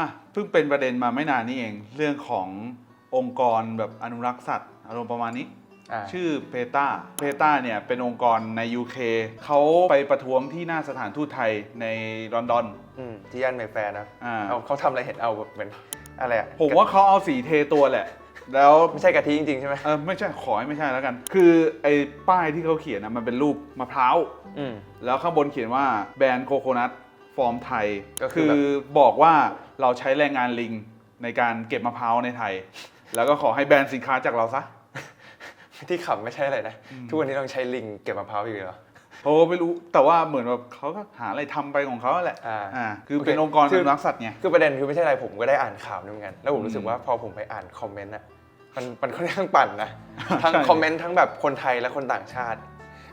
อะเพิ่งเป็นประเด็นมาไม่นานนี้เอง เรื่องขององค์กรแบบอนุรักษ์สัตว์อารมณ์ประมาณนี้อ่าชื่อเพตาเพตาเนี่ยเป็นองค์กรใน UK เขาไปประท้วงที่หน้าสถานทูตไทยในลอนดอนอืมที่ย่านเมแฟร์นะอ่าเอาเขาทำอะไรเห็นเอาแบบเหมือนอะไรอะผมว่าเขาเอาสีเทตัวแหละ แล้วไม่ใช่กะทิจริงๆใช่ไหมเออไม่ใช่ขอให้ไม่ใช่แล้วกัน คือไอ้ป้ายที่เขาเขียนนะมันเป็นรูปมะพร้าว อืมแล้วข้างบนเขียนว่าแบรนด์โคโคนัทฟ อร์มไทยก็คือแบบ บอกว่าเราใช้แรงงานลิงในการเก็บมะพร้าวในไทย แล้วก็ขอให้แบรนด์สินค้าจากเราซะ ที่ขำไม่ใช่อะไรนะ ทุกวันนี้ต้องใช้ลิงเก็บมะพร้าวอยู่เหรอ โอ้ไม่รู้แต่ว่าเหมือนแบบเขาก็หาอะไรทำไปของเขาแหละอ่าอ่าคือโอเคเป็นองค์กรคืออนุรักษ์สัตว์ไง คือประเด็นคือไม่ใช่อะไรผมก็ได้อ่านข่าวนี่เหมือนกัน แล้วผมรู้สึอืกมว่าพอผมไปอ่านคอมเมนต์อะมันมันค่อนข้างปั่นนะ ทั้งใช่ คอมเมนต์ทั้งแบบคนไทยและคนต่างชาติ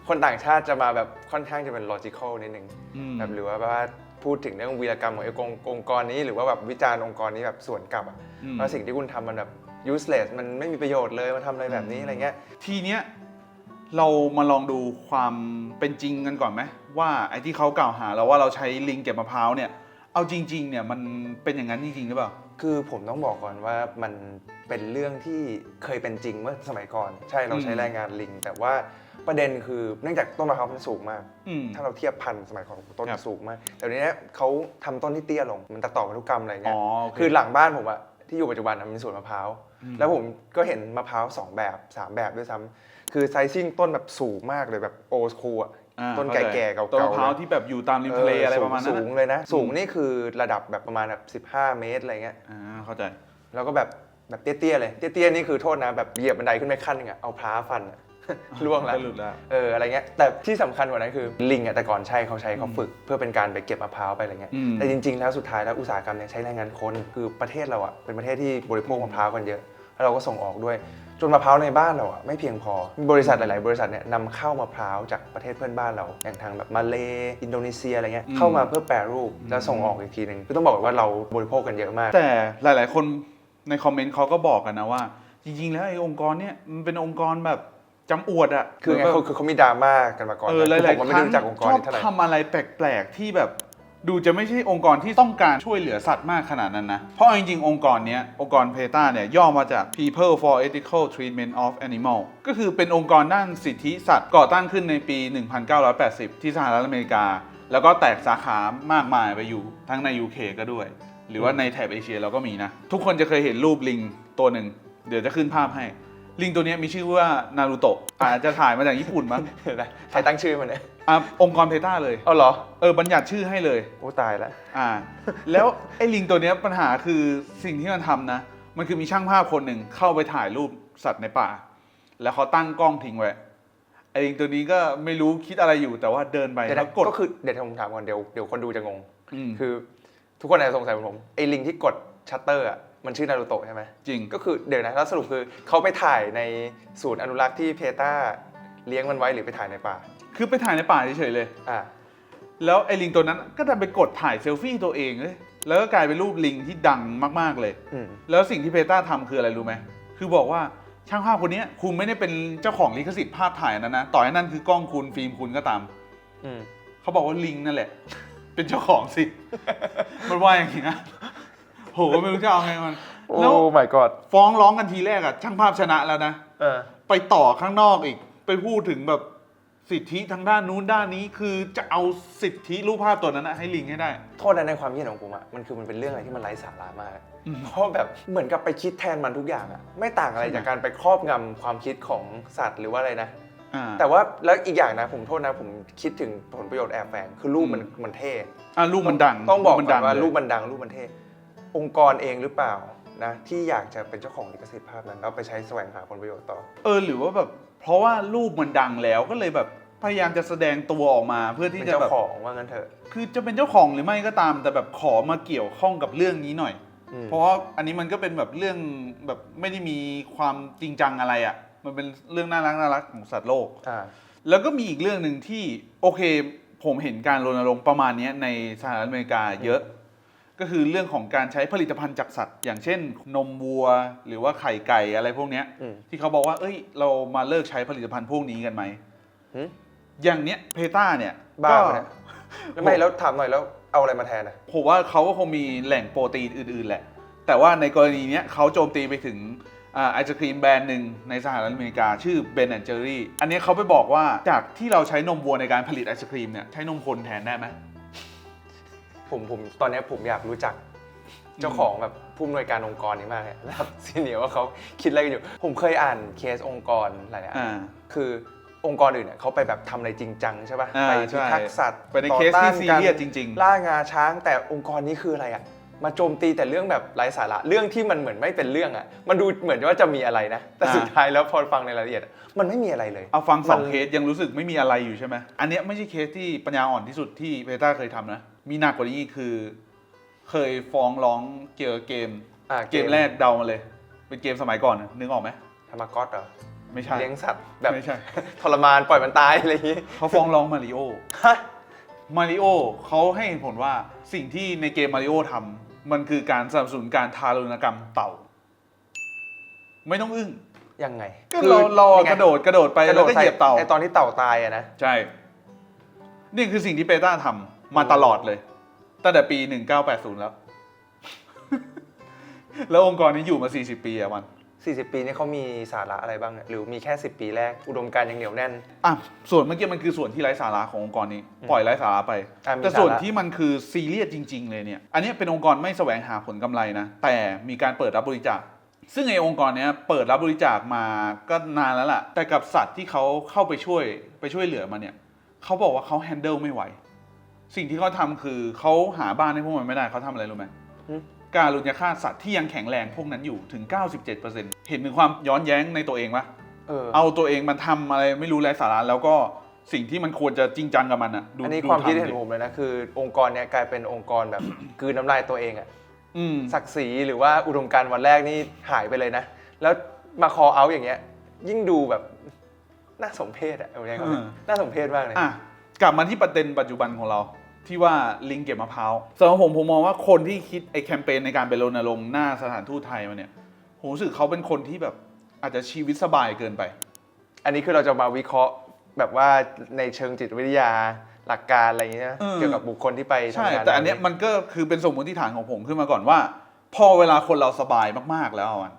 คนต่างชาติจะมาแบบค่อนข้างจะเป็น logical นิดนึง อืมแบบหรือว่าแบบว่า พูดถึงเรื่องวีรกรรมของไอ้องค์องค์กรนี้หรือว่าแบบวิจารณ์องค์กรนี้แบบสวนกลับอะอืมว่าสิ่งที่คุณทำมันแบบ useless มันไม่มีประโยชน์เลยมาทำอะไรแบบนี้อะไรเงี้ยทีเนี้ยเรามาลองดูความเป็นจริงกันก่อนไหมว่าไอ้ที่เขากล่าวหาเราว่าเราใช้ลิงเก็บมะพร้าวเนี่ยเอาจริงๆเนี่ยมันเป็นอย่างนั้นจริงๆหรือเปล่าคือผมต้องบอกก่อนว่ามันเป็นเรื่องที่เคยเป็นจริงเมื่อสมัยก่อน ใช่เราใช้อืมแรงงานลิง แต่ว่า ประเด็นคือเนื่องจากต้นมะพร้าวมันสูงมาก อืม ถ้าเราเทียบพันธุ์สมัยก่อนต้นครับสูงมากแต่เดี๋ยวนี้เขาทำต้นที่เตี้ยลงมันตัดต่อพันธุกรรมอะไรอ๋เงี้อยโอเคคือหลังบ้านผมอะที่อยู่ปัจจุบันอะมันมีสวนมะพร้าวอืม แล้วผมก็เห็นมะพร้าวสองแบบสามแบบด้วยซ้ำคือไซซิ่งต้นแบบสูงมากเลยแบบโอสคูอะอ่าต้นเข้าใจแก่ๆเก่าๆต้นมะพร้าวเลยที่แบบอยู่ตามริมทะเลอะไรประมาณนั้นสูนะงเลยนะ สูงอืมนี่คือระดับแบบประมาณแบบ15 เมตรอะไรเงี้ย อ่าเข้าใจ แล้วก็แบบแบบเตี้ยๆเลย เตี้ยๆนี่คือโทษนะแบบเหยียบบันไดขึ้นไปขั้นหนึงอะเอาพร้าฟันอะ ล่วงแล้วก็หลุดแล้ว เอออะไรเงี้ยแต่ที่สำคัญกว่านั้นคือลิงอะแต่ก่อนใช่เขาใช้เขาฝึก เพื่อเป็นการไปเก็บมะพร้าวไปอะไรเงี้ยอืมแต่จริง ๆ แล้วสุดท้ายแล้วอุตสาหกรรมเนี่ยใช้แรงงานคนคือประเทศเราอะเป็นประเทศที่บริโภคมะพร้าวกันเยอะ แล้วเราก็ส่งออกด้วย จนมะพร้าวในบ้านเราอะไม่เพียงพอมีบริษัทหลาย ๆ บริษัทเนี่ยนำเข้ามะพร้าวจากประเทศเพื่อนบ้านเรา อย่างทางแบบมาเลอินโดนีเซียอะไรเงี้ยอืม เข้ามาเพื่อแปรรูปแล้วส่งออกอีกทีหนึ่งคือต้องบอกว่าเราบริโภคกันเยอะมาก แต่หลาย ๆ คนในคอมเมนต์เขาก็บอกกันนะว่า จริง ๆ แล้วไอ้องค์กรเนี่ยมันเป็นองค์กรแบบ จำอวดอะคือไงแบบเขาคือเขามีดราม่ากันมาก่อนเออหนะลายผมๆไม่คได้รั้งรู้จักองค์กชรอบนี้เท่าไหร่ทำอะไรแปลกๆที่แบบดูจะไม่ใช่องค์กรที่ต้องการช่วยเหลือสัตว์มากขนาดนั้นนะ เพราะเอาจริงๆ องค์กรเนี้ย องค์กรเพตาเนี่ย ย่อมาจาก People for Ethical Treatment of Animal ก็คือเป็นองค์กรด้านสิทธิสัตว์ก่อตั้งขึ้นในปี 1980 ที่สหรัฐอเมริกา แล้วก็แตกสาขามากมายไปอยู่ ทั้งใน UK ก็ด้วย หรือว่าในแถบเอเชียเราก็มีนะ ทุกคนจะเคยเห็นรูปลิงตัวหนึ่ง เดี๋ยวจะขึ้นภาพให้ ลิงตัวเนี้ยมีชื่อว่านารูโตะอาจจะถ่ายมาจากญี่ปุ่นมั้งเดี๋ยวนะใครตั้งชื่อมันเนี่ยอะองค์กรเพต้าเลยเอาเหรอเออบัญญัติชื่อให้เลย โอ้ตายแล้ว อ่า แล้วไอ้ลิงตัวเนี้ยปัญหาคือสิ่งที่มันทำนะ มันคือมีช่างภาพคนหนึ่งเข้าไปถ่ายรูปสัตว์ในป่า แล้วเขาตั้งกล้องทิ้งไว้ไอ้ลิงตัวนี้ก็ไม่รู้คิดอะไรอยู่แต่ว่าเดินไปเดี๋ยวแล้นะวกดก็คือเดี๋ยวผมถามก่อนเดี๋ยวเดี๋ยวคนดูจะงง มคือทุกคนอาจจะสงสัยเหมือนผมไอ้ลิงที่กดชัตเตอร์อะ มันชื่อนารูโตะใช่ไหมจริง ก็คือเดี๋ยวนะแล้วสรุปคือเขาไปถ่ายในศูนย์อนุรักษ์ที่เพตาเลี้ยงมันไว้หรือไปถ่ายในป่า คือไปถ่ายในป่าเฉยๆเลย อ่าแล้วไอ้ลิงตัวนั้นก็ดันไปกดถ่ายเซลฟี่ตัวเองเลยแล้วก็กลายเป็นรูปลิงที่ดังมากๆเลย อืมแล้วสิ่งที่เพต้าทำคืออะไรรู้ไหม คือบอกว่าช่างภาพคนเนี้ยคุณไม่ได้เป็นเจ้าของลิขสิทธิ์ภาพถ่ายนั้นนะ ต่อให้นั่นคือกล้องคุณฟิล์มคุณก็ตาม อืมเขาบอกว่าลิงนั่นแหละ เป็นเจ้าของสิ มันว่าอย่างนี้นะ โหไม่รู้จะเอาไงมันโอ้ แล้ว my god ฟ้องร้องกันทีแรกอะช่างภาพชนะแล้วนะ เออ ไปต่อข้างนอกอีก ไปพูดถึงแบบสิทธิทางด้านนู้นด้านนี้คือจะเอาสิทธิรูปภาพตัวนั้นนะให้ลิงให้ได้ โทษนะในความคิดเห็นของผมอะมันคือมันเป็นเรื่องอะไรที่มันไร้สาระมาก อืม เพราะแบบเหมือนกับไปคิดแทนมันทุกอย่างอะไม่ต่างอะไรใช่ไหมจากการไปครอบงำความคิดของสัตว์หรือว่าอะไรนะ อ่า แต่ว่าแล้วอีกอย่างนะผมโทษนะผมคิดถึงผลประโยชน์แอบแฝงคือรูปมันอืม มันเท่ อะรูปมันดังต้องบอกมันก่อนว่าเลยรูปมันดังรูปมันเท่ องค์กรเองหรือเปล่านะที่อยากจะเป็นเจ้าของลิขสิทธิ์ภาพนั้นแล้วไปใช้แสวงหาผลประโยชน์ต่อ เออหรือว่าแบบเพราะว่ารูปมันดังแล้วก็เลยแบบพยายามจะแสดงตัวออกมาเพื่อที่เป็นจะเจ้าแบบของว่างั้นเถอะคือจะเป็นเจ้าของหรือไม่ก็ตาม แต่แบบขอมาเกี่ยวข้องกับเรื่องนี้หน่อย อืมเพราะว่าอันนี้มันก็เป็นแบบเรื่องแบบไม่ได้มีความจริงจังอะไรอะ่ะ มันเป็นเรื่องน่ารักน่ารักของสัตว์โลก อ่าแล้วก็มีอีกเรื่องหนึ่งที่โอเค ผมเห็นการรณรงค์ประมาณเนี้ยในสหรัฐอเมริกาเยอะ ก็คือเรื่องของการใช้ผลิตภัณฑ์จากสัตว์ อย่างเช่น นมวัว หรือว่าไข่ไก่อะไรพวกเนี้ยอืม ที่เขาบอกว่า เอ้ย เรามาเลิกใช้ผลิตภัณฑ์พวกนี้กันไหม หึอย่างเนี้ยเพต้าเนี่ยบ้าก็ไปะเนี่ยแล้วไม่แล้วถามหน่อยแล้วเอาอะไรมาแทนอะ ผมว่าเขาก็คงมีแหล่งโปรตีนอื่น ๆ แหละ แต่ว่าในกรณีเนี้ยเขาโจมตีไปถึงอ่าไอศครีมแบรนด์หนึ่งในสหรัฐอเมริกาชื่อ Ben Jerry อันเนี้ยเขาไปบอกว่าจากที่เราใช้นมวัวในการผลิตไอศครีมเนี่ยใช้นมคนแทนได้ไหม ผมผมตอนเนี้ยผมอยากรู้จัก เจ้าของแบบผู้อำนวยการองค์กรนี้มากเลยนะครับซีเนียว่าเขาคิดอะไรกันอยู่ ผมเคยอ่านเคสองค์กรหลายๆอันอ่า คือองค์กรอื่นเนี่ยเขาไปแบบทำอะไรจริงจังใช่ป่ะอ่าไปใช่พิทักษ์สัตว์ไปในต่อเคสต้าที่นซีการเรียสจริงๆ ล่างาช้างแต่องค์กรนี้คืออะไรอะ มาโจมตีแต่เรื่องแบบไร้สาระเรื่องที่มันเหมือนไม่เป็นเรื่องอะ มันดูเหมือนว่าจะมีอะไรนะ แต่อ่าสุดท้ายแล้วพอฟังในรายละเอียดอะมันไม่มีอะไรเลย เอาฟังสองมันเคสยังรู้สึกไม่มีอะไรอยู่ใช่ไหมอันเนี้ยไม่ใช่เคสที่ปัญญาอ่อนที่สุดที่เบต้าเคยทำนะ มีหนักกว่านี้คือ เคยฟ้องร้องเกี่ยวกับเกมอ่าเกมแรกเดามาเลย เป็นเกมสมัยก่อนนะนึกออกไหมธรรมากอสเหรอไม่ใช่เลี้ยงสัตว์แบบไม่ใช่ทรมานปล่อยมันตายอะไรอย่างงี้เขาฟ้องร้องมาริโอฮะมาริโอเขาให้เหตุผลว่าสิ่งที่ในเกมมาริโอทำ มันคือการสนับสนุนการทารุณกรรมเต่า ไม่ต้องอึ้งยังไงก็คือเราเรายังไงกระโดดกระโดดไปกระแล้โดวดก็ใส่เหยียบเต่าไอตอนที่เต่าตายอะนะใช่ นี่คือสิ่งที่เปต้าทำมาตลอดเลย ตั้งแต่ปี 1980 แล้ว แล้วองค์กรนี้อยู่มา 40 ปีอะมัน 40 ปีนี้เขามีสาระอะไรบ้างเนี่ยหรือมีแค่ 10 ปีแรก อุดมการณ์ยังเหนียวแน่น อะส่วนเมื่อกี้มันคือส่วนที่ไร้สาระขององค์กรนี้ ปล่อยไร้สาระไป อะมีแต่ส่วนสาระ ที่มันคือซีเรียสจริง ๆ เลยเนี่ย อันนี้เป็นองค์กรไม่แสวงหาผลกำไรนะ แต่มีการเปิดรับบริจาค ซึ่งไอองค์กรเนี้ยเปิดรับบริจาคมาก็นานแล้วล่ะ แต่กับสัตว์ที่เขาเข้าไปช่วยไปช่วยเหลือมันเนี่ยเขาบอกว่าเขาแฮนเดิลไม่ไหว สิ่งที่เขาทำคือเขาหาบ้านให้พวกมันไม่ได้เขาทำอะไรรู้ไหมหึ การลุญยฆาตสัตว์ที่ยังแข็งแรงพวกนั้นอยู่ถึง 97%เห็นถึงความย้อนแย้งในตัวเองปะเออเอาตัวเองมันทำอะไรไม่รู้ไร้สาระแล้วก็สิ่งที่มันควรจะจริงจังกับมันอะดูอันนี้ดูความคิดทำเห็นผมเลยนะคือองค์กรเนี้ยกลายเป็นองค์กรแบบ กลืนน้ำลายตัวเองอะอืมศักดิ์ศรีหรือว่าอุดมการณ์วันแรกนี่หายไปเลยนะ แล้วมาคอเอาอย่างเงี้ย ยิ่งดูแบบน่าสมเพชอะเอาอย่างเงี้ยเออน่าสมเพชมากเลย อะกลับมาที่ประเด็นปัจจุบันของเรา ที่ว่าลิงเก็บมะพร้าวสำหรับผมผมมองว่าคนที่คิดไอ้แคมเปญในการไปรณรงค์หน้าสถานทูตไทยมาเนี่ยผมรู้สึกเขาเป็นคนที่แบบอาจจะชีวิตสบายเกินไป อันนี้คือเราจะมาวิเคราะห์แบบว่าในเชิงจิตวิทยาหลักการอะไรอย่างเงี้ยนะเออ เกี่ยวกับบุคคลที่ไปใช่ ทำงานแต่อันเนี้ยมันก็คือเป็นสมมติฐานของผมขึ้นมาก่อนว่า พอเวลาคนเราสบายมากๆแล้วอะ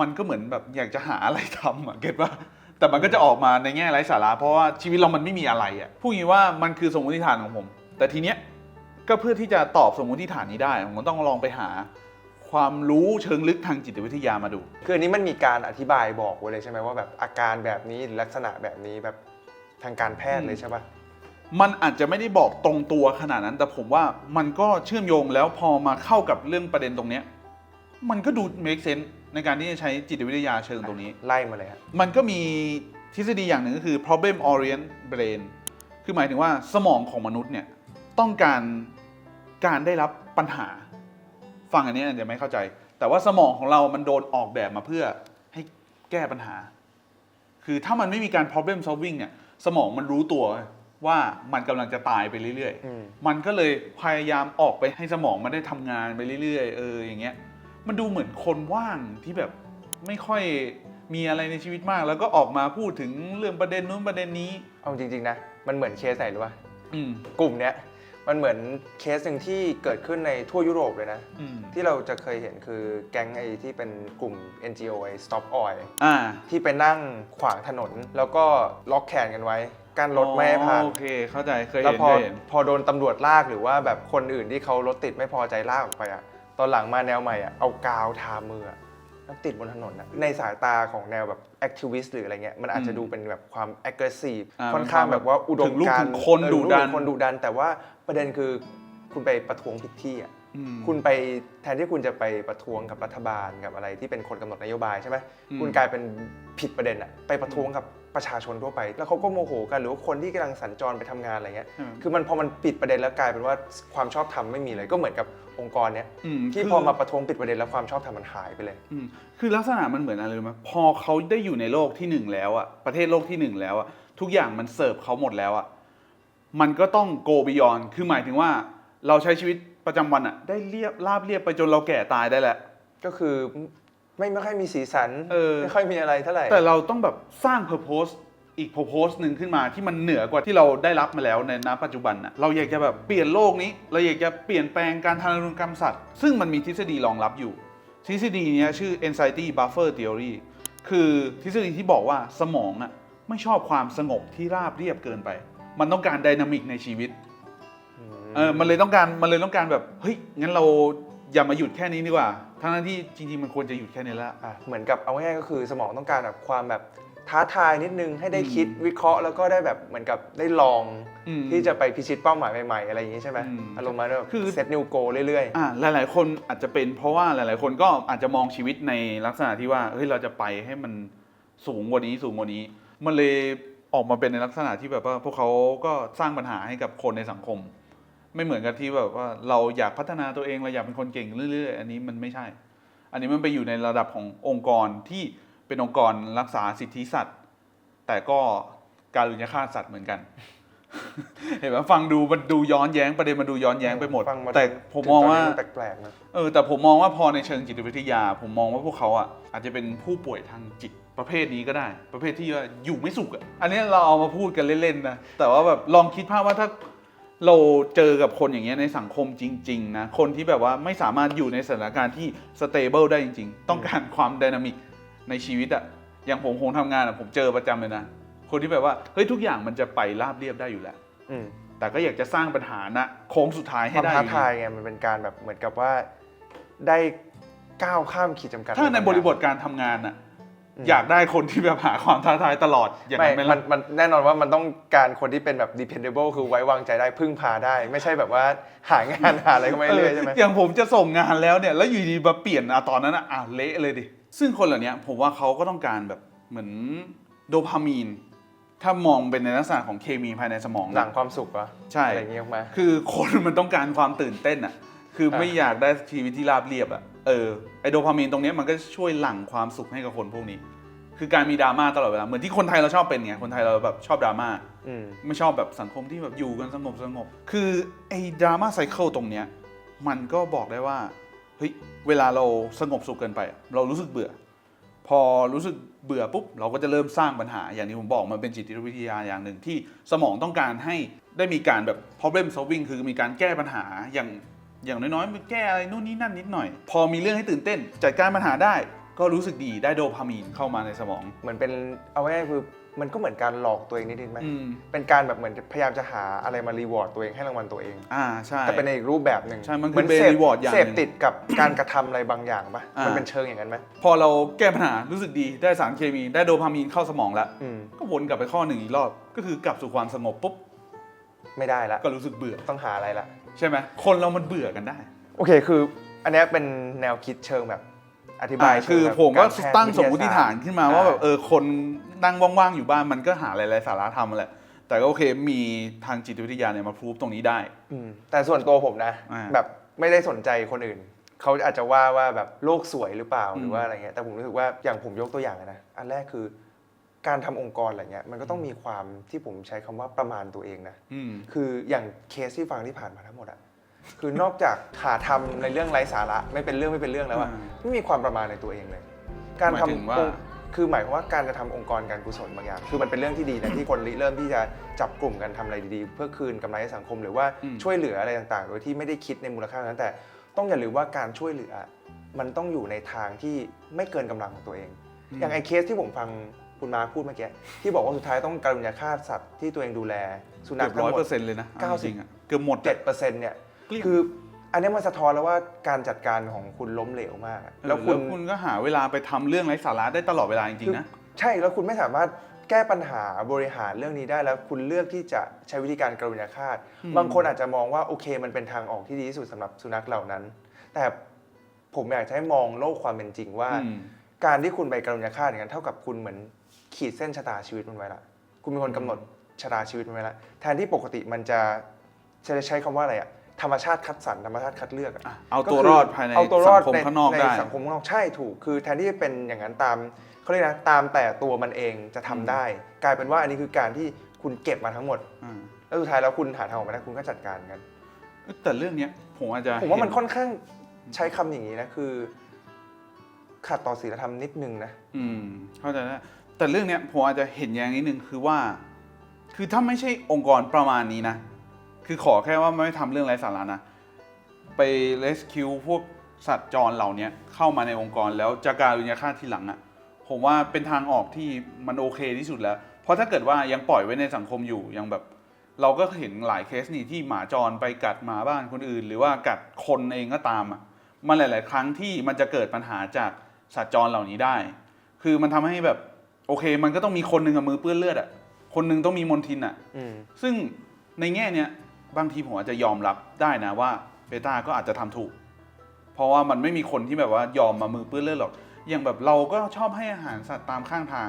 มันก็เหมือนแบบอยากจะหาอะไรทำอะเก็ตว่า แต่มันก็จะออกมาในแง่ไร้สาระเพราะว่าชีวิตเรามันไม่มีอะไรอะพูดงี้ว่ามันคือสมมติฐานของผม แต่ทีเนี้ยก็เพื่อที่จะตอบสมมติฐานนี้ได้ผมก็ต้องลองไปหาความรู้เชิงลึกทางจิตวิทยามาดู คืออันนี้มันมีการอธิบายบอกไว้เลยใช่ไหมว่าแบบอาการแบบนี้หรือลักษณะแบบนี้แบบทางการแพทย์เลยใช่ปะมันอาจจะไม่ได้บอกตรงตัวขนาดนั้น แต่ผมว่ามันก็เชื่อมโยงแล้วพอมาเข้ากับเรื่องประเด็นตรงเนี้ยมันก็ดู make sense ในการที่จะใช้จิตวิทยาเชิงตรงนี้ ไล่มาเลยฮะมันก็มีทฤษฎีอย่างหนึ่งก็คือ problem orient brain คือหมายถึงว่าสมองของมนุษย์เนี่ย ต้องการการได้รับปัญหา ฟังอันนี้อาจจะไม่เข้าใจ แต่ว่าสมองของเรามันโดนออกแบบมาเพื่อให้แก้ปัญหา คือถ้ามันไม่มีการ problem solving เนี่ย สมองมันรู้ตัวว่ามันกำลังจะตายไปเรื่อยอืมๆมันก็เลยพยายามออกไปให้สมองมันได้ทำงานไปเรื่อยๆ เอออย่างเงี้ย มันดูเหมือนคนว่างที่แบบไม่ค่อยมีอะไรในชีวิตมาก แล้วก็ออกมาพูดถึงเรื่องประเด็นนู้นประเด็นนี้ เอาจริงๆนะ มันเหมือนเคสไหนรู้ป่ะอืมกลุ่มเนี้ย มันเหมือนเคสหนึ่งที่เกิดขึ้นในทั่วยุโรปเลยนะ อืมที่เราจะเคยเห็นคือแก๊งไอ้ที่เป็นกลุ่ม NGO ไอ้ Stop Oil อ่าที่ไปนั่งขวางถนน แล้วก็ล็อกแขนกันไว้กั้นรถไม่ให้ผ่าน โอเค เข้าใจเคยแล้วเห็นพอเคยเห็น พอโดนตำรวจลากหรือว่าแบบคนอื่นที่เขารถติดไม่พอใจลากออกไปอะตอนหลังมาแนวใหม่อะเอากาวทามืออะ แล้วติดบนถนนอะในสายตาของแนวแบบแอคทิวิสต์หรืออะไรเงี้ยมันอาจจะดูเป็นแบบความ aggressive อ่าค่อนข้างแบบว่าอุดมถึงลูกการถึณ์งคนเออดุดัน ถึงคนดุดัน แต่ว่าประเด็นคือคุณไปประท้วงผิดที่อะ อืม คุณไปแทนที่คุณจะไปประท้วงกับรัฐบาลกับอะไรที่เป็นคนกำหนดนโยบายใช่ไหมอืม คุณกลายเป็นผิดประเด็นอะไปประท้วงกับ ประชาชนทั่วไป แล้วเขาก็โมโหกันหรือว่าคนที่กำลังสัญจรไปทำงานอะไรเงี้ยอืมคือมันพอมันปิดประเด็นแล้วกลายเป็นว่าความชอบธรรมไม่มีเลยก็เหมือนกับองค์กรเนี้ยอืมที่คือพอมาประท้วงปิดประเด็นแล้วความชอบธรรมมันหายไปเลย อืมคือลักษณะมันเหมือนอะไรรู้ไหมพอเขาได้อยู่ในโลกที่หนึ่งแล้วอะประเทศโลกที่หนึ่งแล้วอะทุกอย่างมันเสิร์ฟเขาหมดแล้วอะมันก็ต้อง go beyond คือหมายถึงว่าเราใช้ชีวิตประจำวันอะได้เรียบราบเรียบไปจนเราแก่ตายได้แหละ ก็คือ ไม่ไม่ค่อยมีสีสันเออ ไม่ค่อยมีอะไรเท่าไหร่แต่เราต้องแบบสร้าง purpose อีกโพสต์หนึ่งขึ้นมาที่มันเหนือกว่าที่เราได้รับมาแล้วในณปัจจุบันน่ะเราอยากจะแบบเปลี่ยนโลกนี้ เราอยากจะเปลี่ยนแปลงการทารุณกรรมสัตว์ ซึ่งมันมีทฤษฎีรองรับอยู่ ทฤษฎีเนี้ยชื่อ anxiety buffer theory คือทฤษฎีที่บอกว่าสมองอะไม่ชอบความสงบที่ราบเรียบเกินไป มันต้องการไดนามิกในชีวิต เออ มันเลยต้องการ มันเลยต้องการแบบ เฮ้ย งั้นเรา อย่ามาหยุดแค่นี้ดีกว่า ทั้งนั้นที่จริงๆมันควรจะหยุดแค่นี้แล้วอะ เหมือนกับเอาง่ายๆก็คือสมองต้องการแบบความแบบท้าทายนิดนึงให้ได้คิดวิเคราะห์แล้วก็ได้แบบเหมือนกับได้ลองอืมที่จะไปพิชิตเป้าหมายใหม่ๆ อะไรอย่างนี้ใช่ไหมอืมอารมณ์มาแบบคือ เซตนิวโกเรื่อย อ่าหลายๆ คนอาจจะเป็นเพราะว่าหลาย ๆ คนก็อาจจะมองชีวิตในลักษณะที่ว่าเฮ้ยเราจะไปให้มันสูงกว่านี้สูงกว่านี้ มันเลยออกมาเป็นในลักษณะที่แบบว่าพวกเขาก็สร้างปัญหาให้กับคนในสังคม ไม่เหมือนกับที่แบบว่าเราอยากพัฒนาตัวเองเราอยากเป็นคนเก่งเรื่อยๆ อันนี้มันไม่ใช่ อันนี้มันไปอยู่ในระดับขององค์กรที่เป็นองค์กรรักษาสิทธิสัตว์ แต่ก็การลุญฆ่าสัตว์เหมือนกัน เห็นไหมฟังดูมันดูย้อนแย้งประเด็นมันดูย้อนๆแย้งไปหมดฟังมาแต่ถึผมมองว่าถึตนนี้นแปลกๆนะเออแต่ผมมองว่าพอในเชิงจิตวิทยา ผมมองว่าพวกเขาอะอาจจะเป็นผู้ป่วยทางจิตประเภทนี้ก็ได้ ประเภทที่ว่าอยู่ไม่สุขอะอันนี้เราเอามาพูดกันเล่นๆนะแต่ว่าแบบลองคิดภาพว่าถ้า เราเจอกับคนอย่างเงี้ยในสังคมจริง ๆ นะ คนที่แบบว่าไม่สามารถอยู่ในสถานการณ์ที่สเตเบิลได้จริง ๆ ต้องการความไดนามิกในชีวิตอะอย่างผมคงทำงานอะผมเจอประจำเลยนะ คนที่แบบว่าเฮ้ยทุกอย่างมันจะไปราบเรียบได้อยู่แล้วอืมแต่ก็อยากจะสร้างปัญหานะโค้งสุดท้ายคให้วามได้อท้ายู่ดี ทายไงมันเป็นการแบบเหมือนกับว่าได้ก้าวข้ามขีดจำกัดถ้าในอะบไางริบทการทำงานน่ะ อืมอยากได้คนที่แบบหาความท้าทายตลอดอย่างไม่นั้นไหมมัล่ะนมันแน่นอนว่ามันต้องการคนที่เป็นแบบ dependable คือไว้วางใจได้พึ่งพาได้ ไม่ใช่แบบว่าหางานหาอะไรก็ไม่เรื่อยๆใช่ไหมเอออย่างผมจะส่งงานแล้วเนี่ยแล้วอยู่ดีมาเปลี่ยนอะตอนนั้นอะอะเละเลยดิ ซึ่งคนเหล่านี้ผมว่าเขาก็ต้องการแบบเหมือนโดพามีน ถ้ามองเป็นในลักษณะของเคมีภายในสมองนะหลังความสุขเหรอใช่อะไรอย่างเงี้ยออกมาคือคนมันต้องการความตื่นเต้นอะคือไม่อยากได้ชีวิตที่ราบเรียบอะ เออไอโดพามีนตรงเนี้ยมันก็ช่วยหลั่งความสุขให้กับคนพวกนี้ คือการมีดราม่าตลอดเวลาเหมือนที่คนไทยเราชอบเป็นไงคนไทยเราแบบชอบดราม่าอืมไม่ชอบแบบสังคมที่แบบอยู่กันสงบสงบคือไอ้ดราม่าไซเคิลตรงเนี้ยมันก็บอกได้ว่าเฮ้ยเวลาเราสงบสุขเกินไป เรารู้สึกเบื่อ พอรู้สึกเบื่อปุ๊บเราก็จะเริ่มสร้างปัญหา อย่างที่ผมบอกมันเป็นจิตวิทยาอย่างหนึ่งที่สมองต้องการให้ได้มีการแบบ problem solving คือมีการแก้ปัญหาอย่าง อย่างน้อยๆมันแก้อะไรนู่นนี่นั่นนิดหน่อย พอมีเรื่องให้ตื่นเต้น จัดการปัญหาได้ ก็รู้สึกดีได้โดพามีนเข้ามาในสมอง เหมือนเป็นเอาง่ายๆคือมันก็เหมือนการหลอกตัวเองนิดๆไหมอืม เป็นการแบบเหมือนพยายามจะหาอะไรมารีวอร์ดตัวเองให้รางวัลตัวเอง อ่าใช่ แต่เป็นในอีกรูปแบบหนึ่งใช่มันคือเหมือนเป็นเสพ reward อย่างหเสนึ่งพติดกับ การกระทำอะไรบางอย่างปะอ่ามั มันเป็นเชิงอย่างนั้นไหมพอเราแก้ปัญหารู้สึกดีได้สารเคมีได้โดพามีนเข้าสมองแล้ว อืมก็วนกลับไปข้อหนึ่งอีกรอบ ก็คือกลับสู่ความสงบปุ๊บ ไม่ได้ละก็รู้สึกเบื่อ ต้องหาอะไรละ ใช่ไหมคนเรามันเบื่อกันได้โอเคคือ อันเนี้ยเป็นแนวคิดเชิงแบบ อธิบาอ่ายคือเชิงแบบผมก็ารแพทย์ตั้งสมมวิทติยศฐานขึ้นมาว่าแบบเออคนนั่งว่างๆอยู่บ้านมันก็หาอะไรๆสาระทำแหละ แต่ก็โอเคมีทางจิตวิทยาเนี่ยมาพูฟตรงนี้ได้ อืมแต่ส่วนตัวผมนะ อ่าแบบไม่ได้สนใจคนอื่น เขาอาจจะว่าว่าแบบโลกสวยหรือเปล่าอืมหรือว่าอะไรเงี้ยแต่ผมรู้สึกว่าอย่างผมยกตัวอย่างอะนะอันแรกคือ การทำองค์กรอะไรเงี้ยมันก็ต้องมีความที่ผมใช้คำว่าประมาณตัวเองนะอืมคืออย่างเคสที่ฟังที่ผ่านมาทั้งหมดอะคือนอกจากหาทำในเรื่องไร้สาระไม่เป็นเรื่องไม่เป็นเรื่องแล้วอะอ่าไม่มีความประมาณในตัวเองเลย การหมายทำถึงว่าองค์คือหมายความว่าการจะทำองค์กรการกุศลบางอย่าง คือมันเป็นเรื่องที่ดีนะที่คนริเริ่มที่จะจับกลุ่มกันทำอะไรดีๆ เพื่อคืนกำไรให้สังคมหรือว่าช่วยเหลืออะไรต่างๆ โดยที่ไม่ได้คิดในมูลค่านั้นแต่ ต้องอย่าลืมว่าการช่วยเหลือ มันต้องอยู่ในทางที่ไม่เกินกำลังของตัวเอง อย่างไอ้เคสที่ผมฟัง คุณมาพูดเมื่อกี้ที่บอกว่าสุดท้ายต้องการุญยฆาตสัตว์ที่ตัวเองดูแล สุนัเกืขอบทั้ร้งอยหมเปอดร์เซ็นต์เลยนะเก้าจสิบริงๆอะเกือบหมดเจ็ดเปอร์เซ็นต์เนี่ยเกลี้ยงคืออันนี้มันสะท้อนแล้วว่าการจัดการของคุณล้มเหลวมากอะแล้แล้ววคุคุณณคุณก็หาเวลาไปทำเรื่องไร้สาระได้ตลอดเวลาจริงๆนะใช่แล้วคุณไม่สามารถแก้ปัญหาบริหารเรื่องนี้ได้แล้วคุณเลือกที่จะใช้วิธีการกรุณาฆาตอืมบางคนอาจจะมองว่าโอเค มันเป็นทางออกที่ดีที่สุดสำหรับสุนัขเหล่านั้น แต่ผมอยากจะให้มองโลกความเป็นจริงว่าอืมการที่คุณไปกรุณาฆาตอย่างนั้นเท่ากับคุณเหมือน ขีดเส้นชะตาชีวิตมันไว้ละ คุณเป็นคนกำหนดชะตาชีวิตมันไว้ละแทนที่ปกติมันจะจะใช้คำว่าอะไรอะธรรมชาติคัดสรรธรรมชาติคัดเลือกอะอะเอาก็ตัวคืรอดภายในเอาตัวรสัอดงคมในข้างนอกในได้สังคมข้างนอกใช่ถูกคือแทนที่จะเป็นอย่างนั้นตามเขาเรียกนะตามแต่ตัวมันเองจะทำได้ กลายเป็นว่าอันนี้คือการที่คุณเก็บมาทั้งหมดอ่าแล้วสุดท้ายแล้วคุณหาทางออกมาได้คุณก็จัดการกัน แต่เรื่องเนี้ยผมอาจจะผมว่ามันเห็ค่อนข้างใช้คำอย่างนี้นะคือขัดต่อศีลธรรมนิดนึงนะ อืมเข้าใจแล้ว แต่เรื่องนี้ผมอาจจะเห็นแย้งนิดนึงคือว่า คือถ้าไม่ใช่องค์กรประมาณนี้นะ คือขอแค่ว่าไม่ทำเรื่องไร้สาระนะ ไป rescue พวกสัตว์จรเหล่านี้เข้ามาในองค์กรแล้วจะการุญยฆาตทีหลังอะ่ะผมว่าเป็นทางออกที่มันโอเคที่สุดแล้ว เพราะถ้าเกิดว่ายังปล่อยไว้ในสังคมอยู่ยังแบบ เราก็เห็นหลายเคสนี่ที่หมาจรไปกัดหมาบ้านคนอื่น หรือว่ากัดคนเองก็ตามอะมันหลาย ๆ ครั้งที่มันจะเกิดปัญหาจากสัตว์จรเหล่านี้ได้ คือมันทำให้แบบ โอเค มันก็ต้องมีคนหนึ่งกับมือเปื้อนเลือดอะคนหนึ่งต้องมีมนทินอะอืม ซึ่งในแง่เนี้ยบางทีผมอาจจะยอมรับได้นะว่าเบต้าก็อาจจะทำถูก เพราะว่ามันไม่มีคนที่แบบว่ายอมมามือเปื้อนเลือดหรอก อย่างแบบเราก็ชอบให้อาหารสัตว์ตามข้างทาง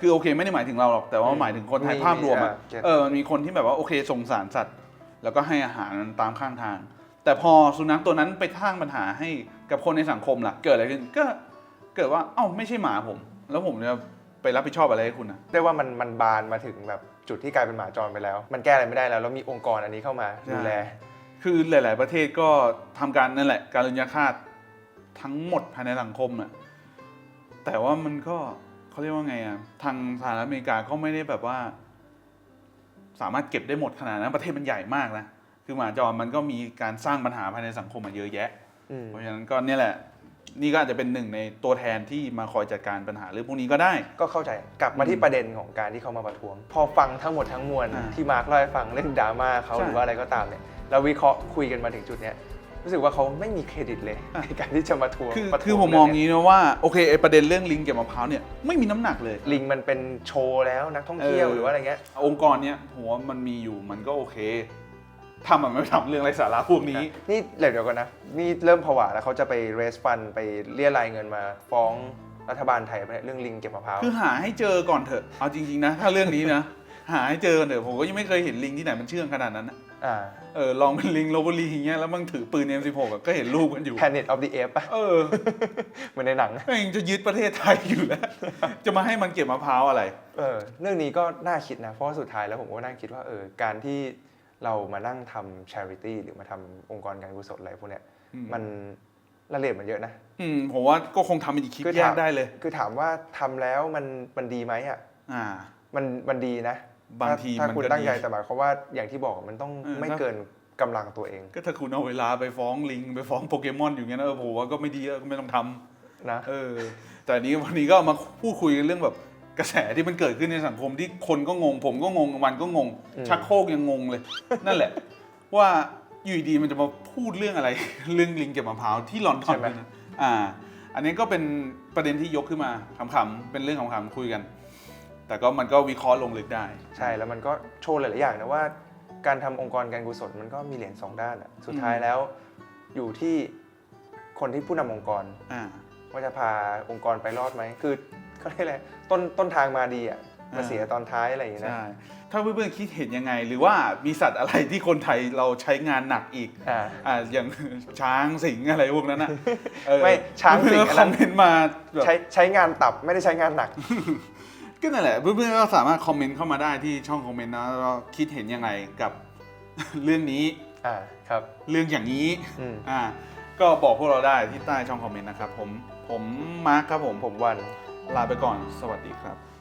คือโอเค ไม่ได้หมายถึงเราหรอกแต่ว่าอืมหมายถึงคนไทยมีภาพรวมอะอ่าเก็ต เออมันมีคนที่แบบว่าโอเคสงสารสัตว์ แล้วก็ให้อาหารมันตามข้างทาง แต่พอสุนัขตัวนั้นไปสร้างปัญหาให้กับคนในสังคมล่ะ เกิดอะไรขึ้นก็เกิดว่าเอ้าไม่ใช่หมาผม แล้วผมจะ ไปรับผิดชอบอะไรให้คุณนะได้ว่ามันมันบานมาถึงแบบจุดที่กลายเป็นหมาจรไปแล้ว มันแก้อะไรไม่ได้แล้วแล้วมีองค์กรอันนี้เข้ามาใช่ดูแล คือหลาย ๆ ประเทศก็ทำการนั่นแหละ การลุญยฆาตทั้งหมดภายในสังคมน่ะแต่ว่ามันก็เขาเรียกว่าไงอะทางสหรัฐอเมริกาก็ไม่ได้แบบว่า สามารถเก็บได้หมดขนาดนั้นประเทศมันใหญ่มากนะคือหมาจรมันก็มีการสร้างปัญหาภายในสังคมมาเยอะแยะ อืม เพราะฉะนั้นก็เนี่ยแหละ นี่ก็อาจจะเป็นหนึ่งในตัวแทนที่มาคอยจัดการปัญหาเรื่องพวกนี้ก็ได้ ก็เข้าใจกลับมาที่ประเด็นของการที่เขามาประท้วง พอฟังทั้งหมดทั้งมวลอ่าที่มาร์คเล่าให้ฟังเรื่องดราม่าเขาใช่หรือว่าอะไรก็ตามเนี่ยเราวิเคราะห์คุยกันมาถึงจุดเนี้ยรู้สึกว่าเขาไม่มีเครดิตเลยอะ ในการที่จะมาทวงคือประท้วคือผมมองเรื่งี้นะว่าโอเคไอประเด็นเรื่องลิงเก็บมะพร้าวเนี่ยไม่มีน้ำหนักเลย ลิงมันเป็นโชว์แล้วนักท่องเที่ยวเออ หรือว่าอะไรเงี้ย องค์กรเนี้ยหัวามันมีอยู่มันก็โอเค ทำมันไม่ทำเรื่องไรสาระพวกนี้ นี่เดี๋ยวก่อนนะนี่เริ่มผวาแล้วเขาจะไปเรสฟันไปเรียรายเงินมาฟ้องรัฐบาลไทยปะเนี่ยเรื่องลิงเก็บมะพร้าวคือหาให้เจอก่อนเถอะเอาจริงๆนะ ถ้าเรื่องนี้นะ หาให้เจอก่อนเถอะผมก็ยังไม่เคยเห็นลิงที่ไหนมันเชื่องขนาดนั้นนะอ่าเออลองเป็นลิงโรบอรีอย่างเงี้ยแล้วมันถือปืน M16 อะก็เห็นรูปกันอยู่ Planet of the Apes ปะเออเหมือนในหนังแม่งจะยึดประเทศไทยอยู่แล้ว จะมาให้มันเก็บมะพร้าวอะไร เออ เรื่องนี้ก็น่าคิดนะ เพราะว่าสุดท้ายแล้วผมก็นั่งคิดว่าเออการที่ เรามานั่งทำ charity หรือมาทำองค์กรการกุศลอะไรพวกเนี้ยอืมมันละเอียดมันเยอะนะอืมผมว่าก็คงทำเป็นอีกคลิปคือแยถากมได้เลย คือถามว่าทำแล้วมันมันดีไหมอะอ่า มันมันดีนะบางทีถ้ามันคุณก็ตั้งใจดีแต่หมายความว่าอย่างที่บอกมันต้องเออไม่ถ้าเกินกำลังตัวเอง ก็ถ้าคุณเอาเวลาไปฟ้องลิง ไปฟ้องโปเกมอนอยู่เงี้ยนะเออผมว่าก็ไม่ดีอะก็ไม่ต้องทำนะเออ แต่อันนี้วันนี้ก็มาพูดคุยกันเรื่องแบบ กระแสที่มันเกิดขึ้นในสังคมที่คนก็งง ผมก็งงมันก็งง ชักโครกยังงงเลย นั่นแหละ ว่าอยู่ดีๆมันจะมาพูดเรื่องอะไร เรื่องลิงเก็บมะพร้าวที่ลอนดอนด้วยนะอ่า อันนี้ก็เป็นประเด็นที่ยกขึ้นมาขำๆเป็นเรื่องขำๆคุยกัน แต่ก็มันก็วิเคราะห์ลงลึกได้ ใช่แล้วมันก็โชว์หลายๆอย่างนะว่า การทำองค์กรการกุศลมันก็มีเหรียญสองด้านอะสุดท้ายแล้วอยู่ที่คนที่ผู้นำองค์กรอ่าว่าจะพาองค์กรไปรอดไหมคือ เขาเรียกอะไรต้นต้นทางมาดีอะมาอ่าเสียตอนท้ายอะไรอย่างเงี้ยนะ ใช่ถ้าเพื่อนๆคิดเห็นยังไง หรือว่ามีสัตว์อะไรที่คนไทยเราใช้งานหนักอีกอ่า อ่าอย่าง ช้างสิงอะไรพวกนั้นนะเออไม่ช้างสิงอันคนั้อนมเมนต์มาแบบใช้ใช้งานตับไม่ได้ใช้งานหนัก ก็นั่นแหละเพื่อนๆก็สามารถคอมเมนต์เข้ามาได้ที่ช่องคอมเมนต์นะแล้วคิดเห็นยังไงกับ เรื่องนี้อ่าครับเรื่องอย่างนี้อืมอ่าก็บอกพวกเราได้ที่ใต้ช่องคอมเมนต์นะครับผมผมมาร์คครับผม ผมวัน ลาไปก่อน สวัสดีครับ